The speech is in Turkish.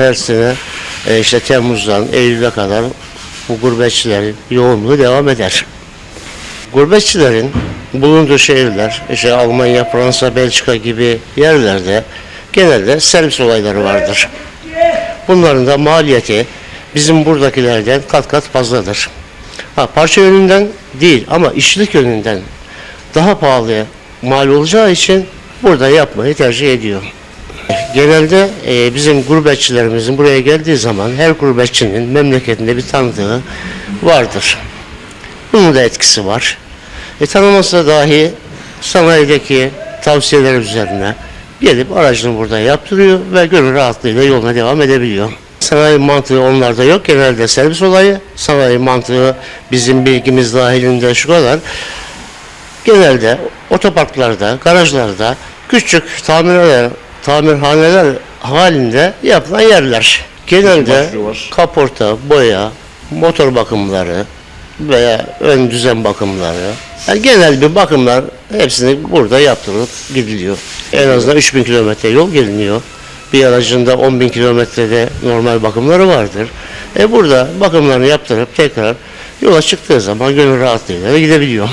her sene e, işte Temmuz'dan Eylül'e kadar bu gurbetçilerin yoğunluğu devam eder. Gurbetçilerin bulunduğu şehirler, işte Almanya, Fransa, Belçika gibi yerlerde genelde servis olayları vardır. Bunların da maliyeti bizim buradakilerden kat kat fazladır. Ha, parça yönünden değil ama işçilik yönünden daha pahalıya mal olacağı için burada yapmayı tercih ediyor. Genelde e, bizim gurbetçilerimizin buraya geldiği zaman her gurbetçinin memleketinde bir tanıdığı vardır. Bunun da etkisi var. E, tanımasa dahi sanayideki tavsiyeler üzerine gelip aracını burada yaptırıyor ve gönül rahatlığıyla yoluna devam edebiliyor. Sanayi mantığı onlarda yok. Genelde servis olayı. Sanayi mantığı bizim bilgimiz dahilinde şu kadar. Genelde otoparklarda, garajlarda küçük tamirhaneler, tamirhaneler halinde yapılan yerler. Genelde kaporta, boya, motor bakımları veya ön düzen bakımları. Yani genel bir bakımlar hepsini burada yaptırılıp gidiliyor. En azından 3000 kilometre yol geliniyor. Bir aracında 10 bin kilometrede normal bakımları vardır. E burada bakımlarını yaptırıp tekrar yola çıktığı zaman gönül rahatlığıyla gidebiliyor.